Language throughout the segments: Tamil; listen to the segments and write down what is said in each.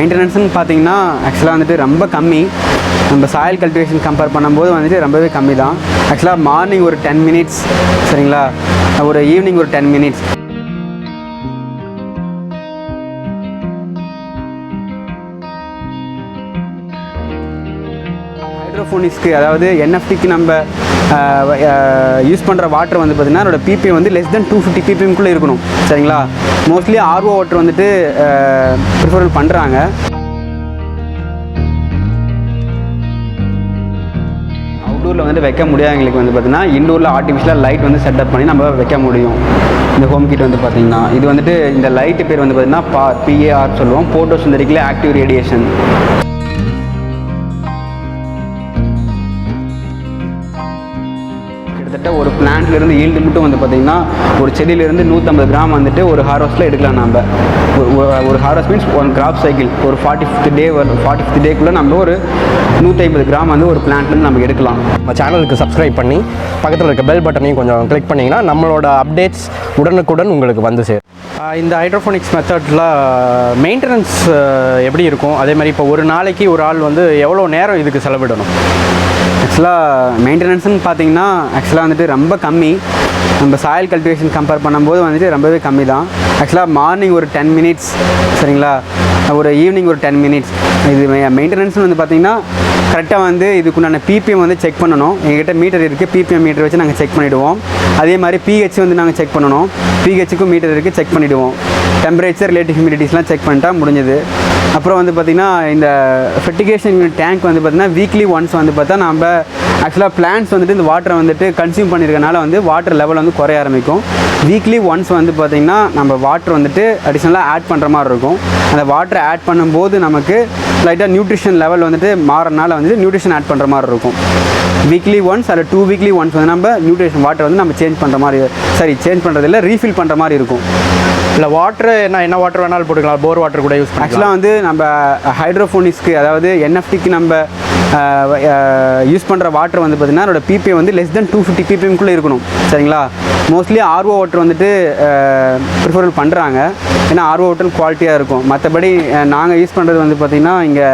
மெயின்டெனன்ஸ்னு பார்த்தீங்கன்னா ஆக்சுவலாக வந்துட்டு ரொம்ப கம்மி. நம்ம சாயில் கல்டிவேஷன் கம்பேர் பண்ணும்போது வந்துட்டு ரொம்பவே கம்மி தான் ஆக்சுவலாக மார்னிங் ஒரு டென் மினிட்ஸ் சரிங்களா? ஒரு ஈவினிங் ஒரு டென் மினிட்ஸ் ஹைட்ரோஃபோனிக்ஸ்க்கு அதாவது என்எஃப்டிக்கு நம்ம யூஸ் பண்ணுற வாட்டர் வந்து பார்த்திங்கன்னா அதோட பிபிஎம் வந்து லெஸ் தென் டூ ஃபிஃப்டி பிபிஎம்குள்ளே இருக்கணும். சரிங்களா? மோஸ்ட்லி ஆர்ஓ வாட்டர் வந்துட்டு ப்ரிஃபரல் பண்ணுறாங்க அவுட்டூரில் வந்து வைக்க முடியாதவங்களுக்கு வந்து பார்த்தீங்கன்னா இண்டோரில் ஆர்டிஃபிஷியலாக லைட் வந்து செட்டப் பண்ணி நம்ம வைக்க முடியும். இந்த ஹோம் கிட் வந்து பார்த்தீங்கன்னா இது வந்துட்டு இந்த லைட்டு பேர் வந்து பார்த்திங்கன்னா பா பிஏஆர் சொல்லுவோம். போட்டோ சுந்தரிக்கில் ஆக்டிவ் ரேடியேஷன் இருந்து ஈல்டு மட்டும் வந்து பார்த்தீங்கன்னா ஒரு செடியிலேருந்து நூற்றம்பது கிராம் வந்துட்டு ஒரு ஹார்வஸ்ட்டில் எடுக்கலாம் நம்ம ஒரு- harvest means one crop cycle ஒரு ஃபார்ட்டி ஃபிஃப்த் டே வரும் ஃபார்ட்டி ஃபிஃப்த் டேக்குள்ளே நம்ம ஒரு நூற்றி ஐம்பது கிராம் வந்து ஒரு பிளான்ட்லேருந்து நம்ம எடுக்கலாம். நம்ம சேனலுக்கு சப்ஸ்கிரைப் பண்ணி பக்கத்தில் இருக்க பெல் பட்டனையும் கொஞ்சம் கிளிக் பண்ணிங்கன்னா நம்மளோட அப்டேட்ஸ் உடனுக்குடன் உங்களுக்கு வந்து சேரும். இந்த ஹைட்ரோஃபோனிக்ஸ் மெத்தடில் மெயின்டெனன்ஸ் எப்படி இருக்கும்? அதே மாதிரி இப்போ ஒரு நாளைக்கு ஒரு ஆள் வந்து எவ்வளோ நேரம் இதுக்கு செலவிடணும்? ஆக்சுவலாக மெயின்டெனன்ஸ்னு பார்த்தீங்கன்னா ஆக்சுவலாக வந்துட்டு ரொம்ப கம்மி. நம்ம சாயில் கல்டிவேஷன் கம்பேர் பண்ணும்போது வந்துட்டு ரொம்பவே கம்மி தான் ஆக்சுவலாக மார்னிங் ஒரு டென் மினிட்ஸ் சரிங்களா? ஒரு ஈவினிங் ஒரு டென் மினிட்ஸ் இது மெயின்டெனன்ஸ்னு வந்து பார்த்தீங்கன்னா கரெக்டாக வந்து இதுக்குண்டான பிபிஎம் வந்து செக் பண்ணணும். எங்ககிட்ட மீட்டர் இருக்குது பிபிஎம் மீட்டர் வச்சு நாங்கள் செக் பண்ணிவிடுவோம் அதே மாதிரி பிஹெச் வந்து நாங்கள் செக் பண்ணணும். பிஹெச்சுக்கும் மீட்டர் இருக்குது செக் பண்ணிவிடுவோம் டெம்பரேச்சர் ரிலேட்டிவ் ஹியூமிடிட்டிஸ்லாம் செக் பண்ணிட்டா முடிஞ்சது. அப்புறம் வந்து பார்த்திங்கன்னா இந்த ஃபெட்டிகேஷன் டேங்க் வந்து பார்த்திங்கன்னா வீக்லி ஒன்ஸ் வந்து பார்த்தா நம்ம ஆக்சுவலாக பிளான்ஸ் வந்துட்டு இந்த வாட்டரை வந்துட்டு கன்சியூம் பண்ணியிருக்கனால வந்து வாட்டர் லெவல் வந்து குறைய ஆரம்பிக்கும். வீக்லி ஒன்ஸ் வந்து பார்த்திங்கன்னா நம்ம வாட்டர் வந்துட்டு அடிஷ்னலாக ஆட் பண்ணுற மாதிரி இருக்கும். அந்த வாட்டரை ஆட் பண்ணும்போது நமக்கு லைட்டாக நியூட்ரிஷன் லெவல் வந்துட்டு மாறனால வந்துட்டு நியூட்ரிஷன் ஆட் பண்ணுற மாதிரி இருக்கும். வீக்லி ஒன்ஸ் அல்ல டூ வீக்லி ஒன்ஸ் வந்து நம்ம நியூட்ரிஷன் வாட்டர் வந்து நம்ம சேஞ்ச் பண்ணுற மாதிரி சரி சேஞ்ச் பண்ணுறதில்ல ரீஃபில் பண்ணுற மாதிரி இருக்கும். இல்லை வாட்டர் என்ன என்ன வாட்டர் வேணாலும் போட்டுக்கலாம். போர் வாட்டர் கூட யூஸ் ஆக்சுவலாக வந்து நம்ம ஹைட்ரோஃபோனிக்ஸ்க்கு அதாவது என்எஃப்டிக்கு நம்ம யூஸ் பண்ணுற வாட்டர் வந்து பார்த்திங்கன்னா அதோட பிபிஎம் வந்து லெஸ் தென் டூ ஃபிஃப்டி பிபிஎம்குள்ளே இருக்கணும். சரிங்களா? மோஸ்ட்லி ஆர்ஓ வாட்டர் வந்துட்டு ப்ரிஃபரல் பண்ணுறாங்க ஏன்னா ஆர்ஓ வாட்டர் குவாலிட்டியாக இருக்கும். மற்றபடி நாங்கள் யூஸ் பண்ணுறது வந்து பார்த்திங்கன்னா இங்கே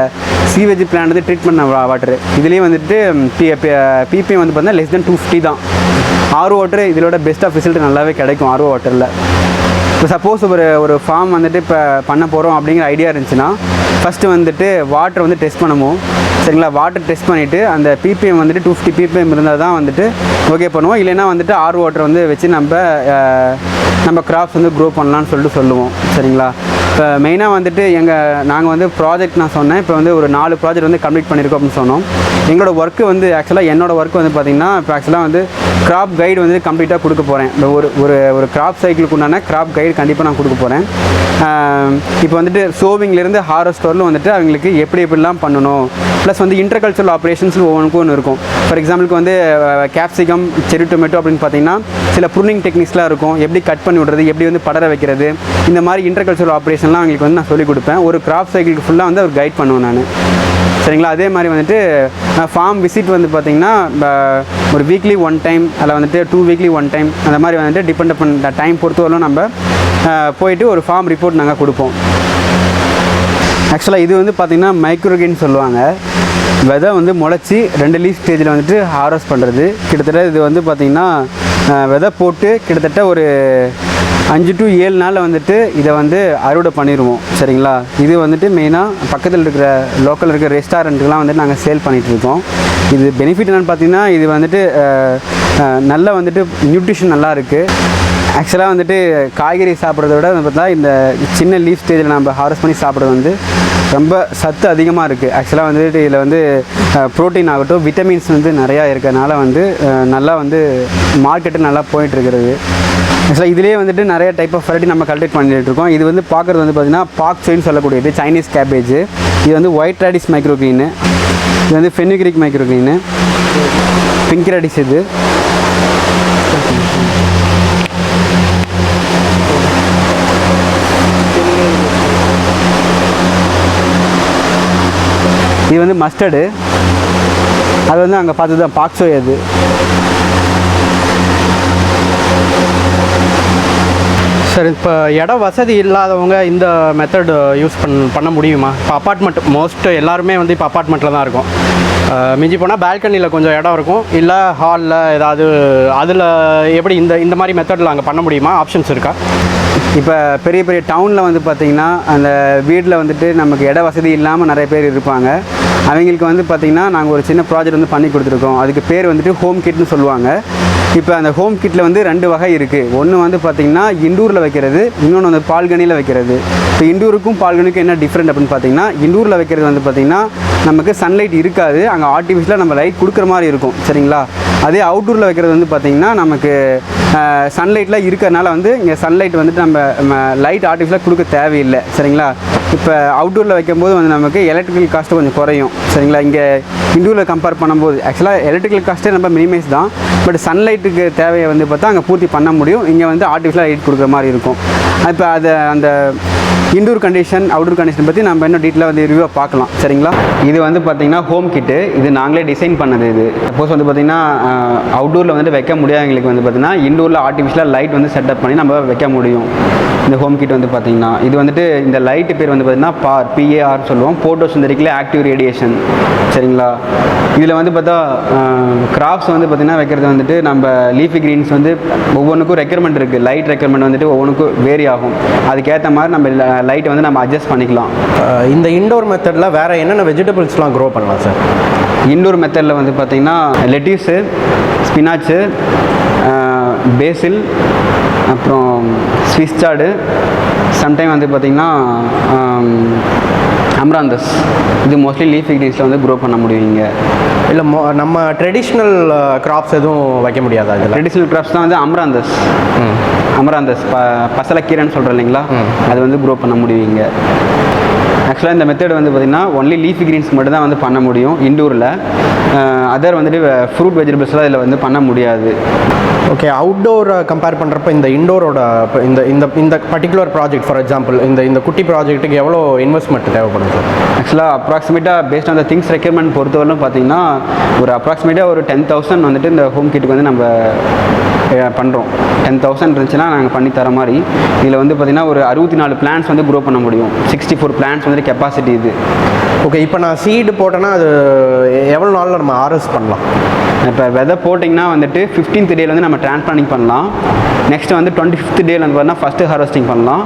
சீவேஜ் பிளான் வந்து ட்ரீட் பண்ண வாட்டர் இதுலேயும் வந்துட்டு பிபிஎம் வந்து பார்த்தீங்கன்னா லெஸ் தென் டூ ஃபிஃப்டி தான். ஆர்ஓ வாட்டர் இதோட பெஸ்ட் ஆஃப் ரிசல்ட் நல்லாவே கிடைக்கும் ஆர்ஓ வாட்டரில் இப்போ சப்போஸ் ஒரு ஒரு ஃபார்ம் வந்துட்டு இப்போ பண்ண போகிறோம் அப்படிங்கிற ஐடியா இருந்துச்சுன்னா ஃபஸ்ட்டு வந்துட்டு வாட்டர் வந்து டெஸ்ட் பண்ணுவோம். சரிங்களா? வாட்டர் டெஸ்ட் பண்ணிவிட்டு அந்த பிபிஎம் வந்துட்டு டூ ஃபிஃப்டி பிபிஎம் இருந்தால் தான் வந்துட்டு ஓகே பண்ணுவோம். இல்லைன்னா வந்துட்டு ஆர் வாட்டர் வந்து வச்சு நம்ம நம்ம கிராப்ஸ் வந்து க்ரோ பண்ணலான்னு சொல்லிட்டு சொல்லுவோம். சரிங்களா? இப்போ மெயினாக வந்துட்டு எங்கள் நாங்கள் வந்து ப்ராஜெக்ட் நான் சொன்னேன். இப்போ வந்து ஒரு நாலு ப்ராஜெக்ட் வந்து கம்ப்ளீட் பண்ணியிருக்கோம் அப்படின்னு சொன்னோம். எங்களோட ஒர்க்கு வந்து ஆக்சுவலாக என்னோடய ஒர்க் வந்து பார்த்திங்கன்னா இப்போ ஆக்சுவலாக வந்து கிராப் கைடு வந்து கம்ப்ளீட்டாக கொடுக்க போகிறேன் இந்த ஒரு ஒரு ஒரு கிராப் சைக்கிளுக்கு உண்டான கிராப் கைடு கண்டிப்பாக நான் கொடுக்க போகிறேன் இப்போ வந்துட்டு சோவிங்லேருந்து ஹார்வெஸ்ட் வரலும் வந்துட்டு அவங்களுக்கு எப்படி எப்படிலாம் பண்ணணும்? ப்ளஸ் வந்து இன்டர்கல்ச்சரல் ஆப்ரேஷன்ஸ் ஒவ்வொன்றுக்கும் ஒன்று இருக்கும். ஃபார் எக்ஸாம்பிளுக்கு வந்து கேப்சிகம் செரி டொமேட்டோ அப்படின்னு பார்த்தீங்கன்னா சில ப்ரூனிங் டெக்னிக்ஸ்லாம் இருக்கும். எப்படி கட் பண்ணி விடுறது எப்படி வந்து படர வைக்கிறது இந்த மாதிரி இன்டர்கல்ச்சரல் ஆப்ரேஷன்லாம் அவங்களுக்கு வந்து நான் சொல்லிக் கொடுப்பேன். ஒரு கிராப் சைக்கிளுக்கு ஃபுல்லாக வந்து அவர் கைட் பண்ணுவேன் நான். சரிங்களா? அதே மாதிரி வந்துட்டு ஃபார்ம் விசிட் வந்து பார்த்திங்கன்னா ஒரு வீக்லி ஒன் டைம் அதில் வந்துட்டு டூ வீக்லி ஒன் டைம் அந்த மாதிரி வந்துட்டு டிபெண்ட் பண்ண டைம் பொறுத்தவரையிலும் நம்ம போயிட்டு ஒரு ஃபார்ம் ரிப்போர்ட் நாங்கள் கொடுப்போம். ஆக்சுவலாக இது வந்து பார்த்திங்கன்னா மைக்ரோகின்னு சொல்லுவாங்க. விதை வந்து முளைச்சி ரெண்டு லீஃப் ஸ்டேஜில் வந்துட்டு ஹார்வெஸ்ட் பண்ணுறது கிட்டத்தட்ட இது வந்து பார்த்திங்கன்னா விதை போட்டு கிட்டத்தட்ட ஒரு அஞ்சு டு ஏழு நாளில் வந்துட்டு இதை வந்து அறுவடை பண்ணிடுவோம். சரிங்களா? இது வந்துட்டு மெயினாக பக்கத்தில் இருக்கிற லோக்கல் இருக்கிற ரெஸ்டாரண்ட்டுக்கெலாம் வந்துட்டு நாங்கள் சேல் பண்ணிகிட்ருக்கோம் இது பெனிஃபிட் என்னென்னு பார்த்தீங்கன்னா இது வந்துட்டு நல்லா நல்ல வந்துட்டு நியூட்ரிஷன் நல்லா இருக்குது ஆக்சுவலாக வந்துட்டு காய்கறி சாப்பிட்றத விட வந்து பார்த்தா இந்த சின்ன லீஃப் ஸ்டேஜில் நம்ம ஹார்வெஸ்ட் பண்ணி சாப்பிட்றது வந்து ரொம்ப சத்து அதிகமாக இருக்குது ஆக்சுவலாக வந்துட்டு இதில் வந்து ப்ரோட்டீன் ஆகட்டும் விட்டமின்ஸ் வந்து நிறையா இருக்கிறதுனால வந்து நல்லா வந்து மார்க்கெட்டு நல்லா போயிட்டுருக்கிறது ஆக்சுவலாக இதுலேயே வந்துட்டு நிறைய டைப் ஆஃப் வெரைட்டி நம்ம கல்டிவேட் பண்ணிட்டு இருக்கோம் இது வந்து பார்க்குறது வந்து பார்த்திங்கன்னா பாக் சைன்னு சொல்லக்கூடியது சைனீஸ் கேபேஜ் இது வந்து ஒயிட் ரேடிஸ் மைக்ரோ க்ரீனு இது வந்து fenugreek micro green pink radish இது. இது வந்து மஸ்டர்டு அது வந்து அங்கே பார்த்தது தான் பாக்ஸோ அது. சார் இப்போ இட வசதி இல்லாதவங்க இந்த மெத்தட் யூஸ் பண் பண்ண முடியுமா? இப்போ அப்பார்ட்மெண்ட் மோஸ்ட் எல்லாருமே வந்து இப்போ அப்பார்ட்மெண்ட்டில் தான் இருக்கும். மிஞ்சி போனால் பால்கனியில் கொஞ்சம் இடம் இருக்கும். இல்லை ஹாலில் ஏதாவது அதில் எப்படி இந்த இந்த மாதிரி மெத்தடில் அங்கே பண்ண முடியுமா? ஆப்ஷன்ஸ் இருக்கா? இப்போ பெரிய பெரிய டவுனில் வந்து பார்த்திங்கன்னா அந்த வீட்டில் வந்துட்டு நமக்கு இட வசதி இல்லாமல் நிறைய பேர் இருப்பாங்க. அவங்களுக்கு வந்து பார்த்திங்கன்னா நாங்கள் ஒரு சின்ன ப்ராஜெக்ட் வந்து பண்ணி கொடுத்துருக்கோம். அதுக்கு பேர் வந்துட்டு ஹோம் கிட்னு சொல்லுவாங்க. இப்போ அந்த ஹோம் கிட்டில் வந்து ரெண்டு வகை இருக்குது ஒன்று வந்து பார்த்திங்கன்னா இண்டூரில் வைக்கிறது இன்னொன்று வந்து பால்கனியில் வைக்கிறது. இப்போ இண்டூருக்கும் பால்கனிக்கும் என்ன டிஃப்ரெண்ட் அப்படின்னு பார்த்தீங்கன்னா இண்டூரில் வைக்கிறது வந்து பார்த்திங்கன்னா நமக்கு சன்லைட் இருக்காது. அங்கே ஆர்டிஃபிஷியலாக நம்ம லைட் கொடுக்குற மாதிரி இருக்கும். சரிங்களா? அதே அவுட்டூரில் வைக்கிறது வந்து பார்த்திங்கன்னா நமக்கு சன்லைட்லாம் இருக்கிறனால வந்து இங்கே சன்லைட் வந்துட்டு நம்ம லைட் ஆர்டிஃபிஷியலாக கொடுக்க தேவையில்லை. சரிங்களா? இப்போ அவுட்டூரில் வைக்கும்போது வந்து நமக்கு எலக்ட்ரிக்கல் காஸ்ட்டு கொஞ்சம் குறையும். சரிங்களா? இங்கே இண்டூரில் கம்பேர் பண்ணும்போது ஆக்சுவலாக எலக்ட்ரிக்கல் காஸ்ட்டே ரொம்ப மினிமைஸ் தான். பட் சன்லைட்டுக்கு தேவையை வந்து பார்த்தா அங்கே பூர்த்தி பண்ண முடியும். இங்கே வந்து ஆர்டிஃபிஷியலாக லைட் கொடுக்குற மாதிரி இருக்கும். இப்போ அதை அந்த இண்டோர் கண்டிஷன் அவுட்டோர் கண்டிஷன் பற்றி நம்ம இன்னும் டீட்டெயிலாக வந்து ரிவ்யூவாக பார்க்கலாம். சரிங்களா? இது இது வந்து பார்த்தீங்கன்னா ஹோம் கிட்டு இது நாங்களே டிசைன் பண்ணது இது. சப்போஸ் வந்து பார்த்தீங்கன்னா அவுட்டோரில் வந்துட்டு வைக்க முடியாதவங்களுக்கு வந்து பார்த்தீங்கன்னா இண்டோரில் ஆர்டிஃபிஷியலாக லைட் வந்து செட்டப் பண்ணி நம்ம வைக்க முடியும். இந்த ஹோம் கிட் வந்து பார்த்தீங்கன்னா இது வந்துட்டு இந்த லைட்டு பேர் வந்து பார்த்தீங்கன்னா பார் பிஏஆர் சொல்லுவோம். போட்டோசிந்தரிக்கில் ஆக்டிவ் ரேடியேஷன் சரிங்களா? இதில் வந்து பார்த்தா கிராப்ஸ் வந்து பார்த்திங்கன்னா வைக்கிறது வந்துட்டு நம்ம லீஃபி கிரீன்ஸ் வந்து ஒவ்வொன்றுக்கும் ரெக்யர்மெண்ட் இருக்குது லைட் ரெக்யர்மெண்ட் வந்துட்டு ஒவ்வொன்றுக்கும் வேரி ஆகும். அதுக்கேற்ற மாதிரி நம்ம லைட்டை வந்து நம்ம அட்ஜஸ்ட் பண்ணிக்கலாம். இந்த இண்டோர் மெத்தடில் வேறு என்னென்ன வெஜிடபிள்ஸ்லாம் க்ரோ பண்ணலாம் சார் இண்டோர் மெத்தடில் வந்து பார்த்திங்கன்னா லெட்டிஸு ஸ்பினாச்சு பேசில் அப்புறம் ஸ்விஸ் சாடு சம்டைம் வந்து பார்த்திங்கன்னா அம்ராந்தஸ் இது மோஸ்ட்லி லீஃப் கிரீன்ஸில் வந்து க்ரோ பண்ண முடியும் இங்கே. இல்லை மோ நம்ம ட்ரெடிஷ்னல் கிராப்ஸ் எதுவும் வைக்க முடியாதா இதில்? ட்ரெடிஷ்னல் கிராப்ஸ் தான் வந்து அம்ராந்தஸ் அமராந்தஸ் ப பசலக்கீரைன்னு சொல்கிறோம் இல்லைங்களா? அது வந்து க்ரோ பண்ண முடியும் இங்கே. ஆக்சுவலாக இந்த மெத்தட் வந்து பார்த்திங்கன்னா ஒன்லி லீஃபி கிரீன்ஸ் மட்டும் தான் வந்து பண்ண முடியும் இண்டோரில். அதர் வந்துட்டு ஃப்ரூட் வெஜிடபிள்ஸ்லாம் இதில் வந்து பண்ண முடியாது. ஓகே அவுட்டோரை கம்பேர் பண்ணுறப்ப இந்த இண்டோரோட இந்த இந்த இந்த பர்டிகுலர் ப்ராஜெக்ட் ஃபார் எக்ஸாம்பிள் இந்த இந்த குட்டி ப்ராஜெக்ட்டுக்கு எவ்வளோ இன்வெஸ்ட்மெண்ட் தேவைப்படும் சார் ஆக்சுவலாக அப்ராக்சிமேட்டாக based on the things requirement பொறுத்தவரைக்கும் பார்த்தீங்கன்னா ஒரு அப்ராக்சிமேட்டாக ஒரு டென் தௌசண்ட் வந்துட்டு இந்த ஹோம் கிட்டுக்கு வந்து நம்ம பண்ணுறோம் டென் தௌசண்ட் இருந்துச்சுன்னா நாங்கள் பண்ணி தர மாதிரி. இதில் வந்து பார்த்திங்கன்னா ஒரு அறுபத்தி நாலு பிளான்ஸ் வந்து க்ரோ பண்ண முடியும். சிக்ஸ்டி ஃபோர் பிளான்ஸ் வந்துட்டு கெப்பாசிட்டி இது. ஓகே இப்போ நான் சீடு போட்டேன்னா அது எவ்வளோ நாளில் நம்ம ஆர்எஸ் பண்ணலாம்? இப்போ விதை போட்டிங்கன்னா வந்துட்டு ஃபிஃப்டீன்த் டேல வந்து நம்ம டிரான்ஸ்பிளானிங் பண்ணலாம். நெக்ஸ்ட் வந்து டுவெண்ட்டி ஃபிஃப்த் டேல வந்து பார்த்தீங்கன்னா ஃபஸ்ட்டு ஹார்வெஸ்டிங் பண்ணலாம்.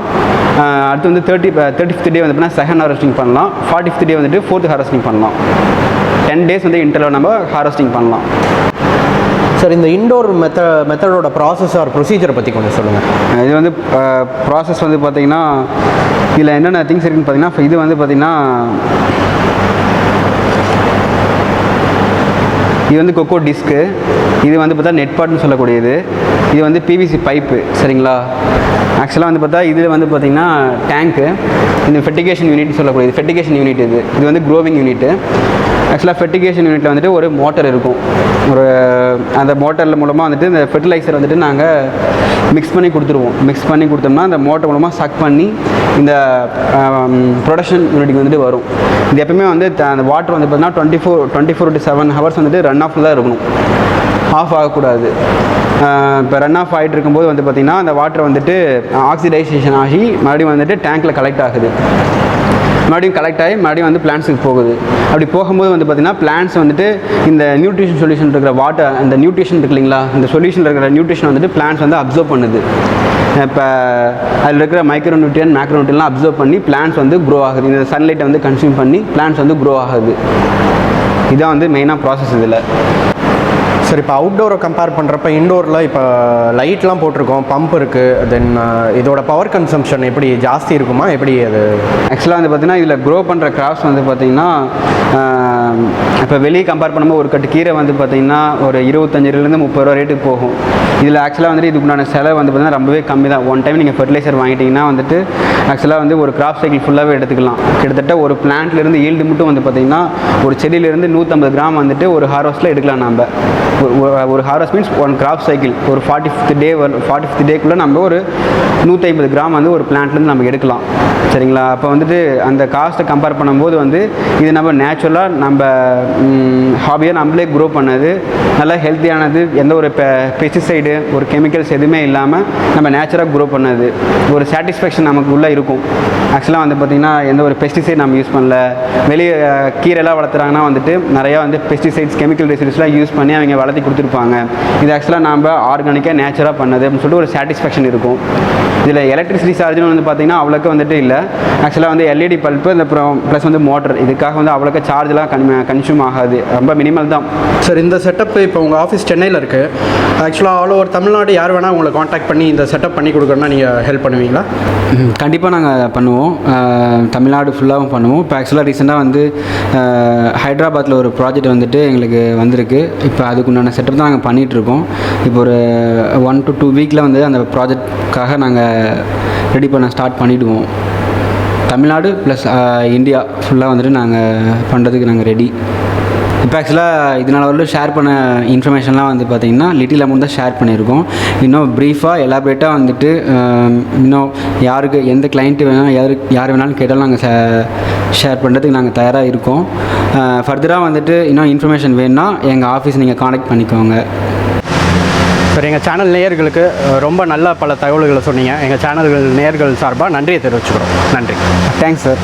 அடுத்து வந்து தேர்ட்டி தேர்ட்டி ஃபிஃப்த் டே வந்து பார்த்தீங்கன்னா செகண்ட் ஹார்வெஸ்டிங் பண்ணலாம். ஃபார்ட்டி ஃபிஃப்த் டே வந்துட்டு ஃபோர்த் ஹார்வெஸ்டிங் பண்ணலாம். டென் டேஸ் வந்து இன்டர்வல் நம்ம ஹார்வெஸ்டிங் பண்ணலாம். சார் இந்த இண்டோர் மெத்த மெத்தடோட ப்ராசஸ் ஆர் ப்ரொசீஜரை பற்றி கொஞ்சம் சொல்லுங்கள் இது வந்து ப்ராசஸ் வந்து பார்த்தீங்கன்னா இதில் என்னென்ன திங்ஸ் இருக்குன்னு பார்த்தீங்கன்னா இது வந்து பார்த்தீங்கன்னா இது வந்து கொக்கோ டிஸ்க்கு இது வந்து பார்த்தா நெட் பாட்னு சொல்லக்கூடியது. இது வந்து பிவிசி பைப்பு சரிங்களா? ஆக்சுவலாக வந்து பார்த்தா இதில் வந்து பார்த்தீங்கன்னா டேங்க்கு இந்த ஃபெட்டிகேஷன் யூனிட்னு சொல்லக்கூடியது. ஃபெட்டிகேஷன் யூனிட் இது. இது வந்து க்ரோவிங் யூனிட்டு ஆக்சுவலாக ஃபெட்டிகேஷன் யூனிட்டில் வந்துட்டு ஒரு மோட்டர் இருக்கும். ஒரு அந்த மோட்டரில் மூலமாக வந்துட்டு இந்த ஃபெர்டிலைசர் வந்துட்டு நாங்கள் மிக்ஸ் பண்ணி கொடுத்துருவோம். மிக்ஸ் பண்ணி கொடுத்தோம்னா அந்த மோட்டர் மூலமாக சக் பண்ணி இந்த ப்ரொடக்ஷன் யூனிட்டுக்கு வந்துட்டு வரும். இது எப்பவுமே வந்து அந்த வாட்டர் வந்து பார்த்தீங்கன்னா twenty four twenty four to seven hours வந்துட்டு ரன் ஆஃப் தான் இருக்கணும். ஆஃப் ஆகக்கூடாது. இப்போ ரன் ஆஃப் ஆகிட்டு இருக்கும்போது வந்து பார்த்திங்கன்னா அந்த வாட்டர் வந்துட்டு ஆக்சிடைசேஷன் ஆகி மறுபடியும் வந்துட்டு டேங்க்கில் கலெக்ட் ஆகுது. மறுபடியும் கலெக்ட் ஆகி மறுபடியும் வந்து பிளான்ஸுக்கு போகுது. அப்படி போகும்போது வந்து பார்த்திங்கன்னா பிளான்ஸ் வந்துட்டு இந்த நியூட்ரிஷன் சொல்யூஷன் இருக்கிற வாட்டர் அந்த நியூட்ரிஷன் இருக்கு இல்லைங்களா? இந்த சொல்யூஷனில் இருக்கிற நியூட்ரிஷன் வந்துட்டு பிளான்ஸ் வந்து அப்சர்வ் பண்ணுது. இப்போ அதில் இருக்கிற மைக்ரோ நியூட்ரியன் மேக்ரோ நியூட்ரியன்லாம் அப்சர்வ் பண்ணி பிளான்ஸ் வந்து க்ரோ ஆகுது. இந்த சன்லைட்டை வந்து கன்சியூம் பண்ணி பிளான்ஸ் வந்து க்ரோ ஆகுது. இதான் வந்து மெயினாக ப்ராசஸ் இதில். சார் இப்போ அவுட்டோரை கம்பேர் பண்ணுறப்ப இண்டோரில் இப்போ லைட்லாம் போட்டிருக்கோம். பம்ப் இருக்குது தென் இதோட பவர் கன்சம்ஷன் எப்படி ஜாஸ்தி இருக்குமா? எப்படி அது? ஆக்சுவலாக வந்து பார்த்தீங்கன்னா இதில் க்ரோ பண்ணுற கிராப்ஸ் வந்து பார்த்திங்கன்னா இப்போ வெளியே கம்பேர் பண்ணும்போது ஒரு கட்டு கீரை வந்து பார்த்தீங்கன்னா ஒரு இருபத்தஞ்சிலேருந்து முப்பது ரூபா ரேட்டுக்கு போகும். இதில் ஆக்சுவலாக வந்துட்டு இதுக்குண்டான செலவு வந்து பார்த்திங்கன்னா ரொம்பவே கம்மி தான் ஒன் டைம் நீங்கள் ஃபெர்டிலைசர் வாங்கிட்டீங்கன்னா வந்துட்டு ஆக்சுவலாக வந்து ஒரு கிராப் சைக்கிள் ஃபுல்லாகவே எடுத்துக்கலாம். கிட்டத்தட்ட ஒரு பிளான்ட்லேருந்து ஈல்டு மட்டும் வந்து பார்த்தீங்கன்னா ஒரு செடியிலேருந்து நூற்றம்பது கிராம் வந்துட்டு ஒரு ஹார்வஸ்ட்டில் எடுக்கலாம் நம்ம ஒரு harvest means one crop cycle ஒரு forty fifth day forty fifth டேக்குள்ளே நம்ம ஒரு நூற்றி ஐம்பது கிராம் வந்து ஒரு பிளான்ட்லேருந்து நம்ம எடுக்கலாம். சரிங்களா? அப்போ வந்துட்டு அந்த காஸ்ட்டை கம்பேர் பண்ணும்போது வந்து இது நம்ம நேச்சுரலாக நம்ம ஹாபியாக நம்மளே க்ரோ பண்ணது நல்லா ஹெல்த்தியானது எந்த ஒரு பெஸ்டிசைடு ஒரு கெமிக்கல்ஸ் எதுவுமே இல்லாமல் நம்ம நேச்சுராக க்ரோ பண்ணது. ஒரு சாட்டிஸ்ஃபேக்ஷன் நமக்கு உள்ளே இருக்கும். ஆக்சுவலாக வந்து பார்த்திங்கன்னா எந்த ஒரு பெஸ்டிசைட் நம்ம யூஸ் பண்ணல. வெளியே கீரைலாம் வளர்த்துறாங்கன்னா வந்துட்டு நிறையா வந்து பெஸ்டிசைட்ஸ் கெமிக்கல் ரெசிடியூஸ்லாம் யூஸ் பண்ணி அவங்க வளர்த்தி கொடுத்துருப்பாங்க. இது ஆக்சுவலாக நம்ம ஆர்கானிக்காக நேச்சராக பண்ணது அப்படின்னு சொல்லிட்டு ஒரு சாட்டிஸ்ஃபேக்ஷன் இருக்கும். இதில் எலக்ட்ரிசிட்டி சார்ஜ்னு வந்து பார்த்திங்கன்னா அவ்வளோக்கு வந்துட்டு இல்லை. ஆக்சுவலாக வந்து எல்இடி பல்ப்பு அப்புறம் ப்ளஸ் வந்து மோட்டர் இதுக்காக வந்து அவ்வளோக்கு சார்ஜ்லாம் கன் கன்சியூம் ஆகாது. ரொம்ப மினிமல் தான். சார் இந்த செட்டப் இப்போ உங்கள் ஆஃபீஸ் சென்னையில் இருக்குது ஆக்சுவலாக ஆல் ஓவர் தமிழ்நாடு யார் வேணால் உங்களை காண்டாக்ட் பண்ணி இந்த செட்டப் பண்ணி கொடுக்கணும்னா நீங்கள் ஹெல்ப் பண்ணுவீங்களா? கண்டிப்பாக நாங்கள் பண்ணுவோம். தமிழ்நாடு ஃபுல்லாகவும் பண்ணுவோம். இப்போ ஆக்சுவலாக ரீசெண்டாக வந்து ஹைதராபாத்தில் ஒரு ப்ராஜெக்ட் வந்துட்டு எங்களுக்கு வந்திருக்கு. இப்போ அதுக்குண்டான செட்டப் தான் நாங்கள் பண்ணிகிட்ருக்கோம் இப்போ ஒரு ஒன் டு டூ வீக்கில் வந்து அந்த ப்ராஜெக்ட்காக நாங்கள் ரெடி பண்ண ஸ்டார்ட் பண்ணிவிடுவோம் தமிழ்நாடு ப்ளஸ் இந்தியா ஃபுல்லாக வந்துட்டு நாங்கள் பண்ணுறதுக்கு நாங்கள் ரெடி இப்போ ஆக்சுவலாக இதனால் வரலும் ஷேர் பண்ண இன்ஃபர்மேஷன்லாம் வந்து பார்த்திங்கன்னா லிட்டில் அமௌண்ட் தான் ஷேர் பண்ணியிருக்கோம். இன்னும் ப்ரீஃபாக எலாபரேட்டாக வந்துட்டு இன்னும் யாருக்கு எந்த கிளைண்ட்டு வேணால் யாரு யார் வேணாலும் கேட்டாலும் நாங்கள் ஷேர் பண்ணுறதுக்கு நாங்கள் தயாராக இருக்கோம். ஃபர்தராக வந்துட்டு இன்னும் இன்ஃபர்மேஷன் வேணும்னா எங்கள் ஆஃபீஸ் நீங்கள் காண்டாக்ட் பண்ணிக்கோங்க. சார் எங்கள் சேனல் நேயர்களுக்கு ரொம்ப நல்ல பல தகவல்களை சொன்னீங்க. எங்கள் சேனல்கள் நேயர்கள் சார்பாக நன்றியை தெரிவிச்சுக்கிறோம். நன்றி. Thanks sir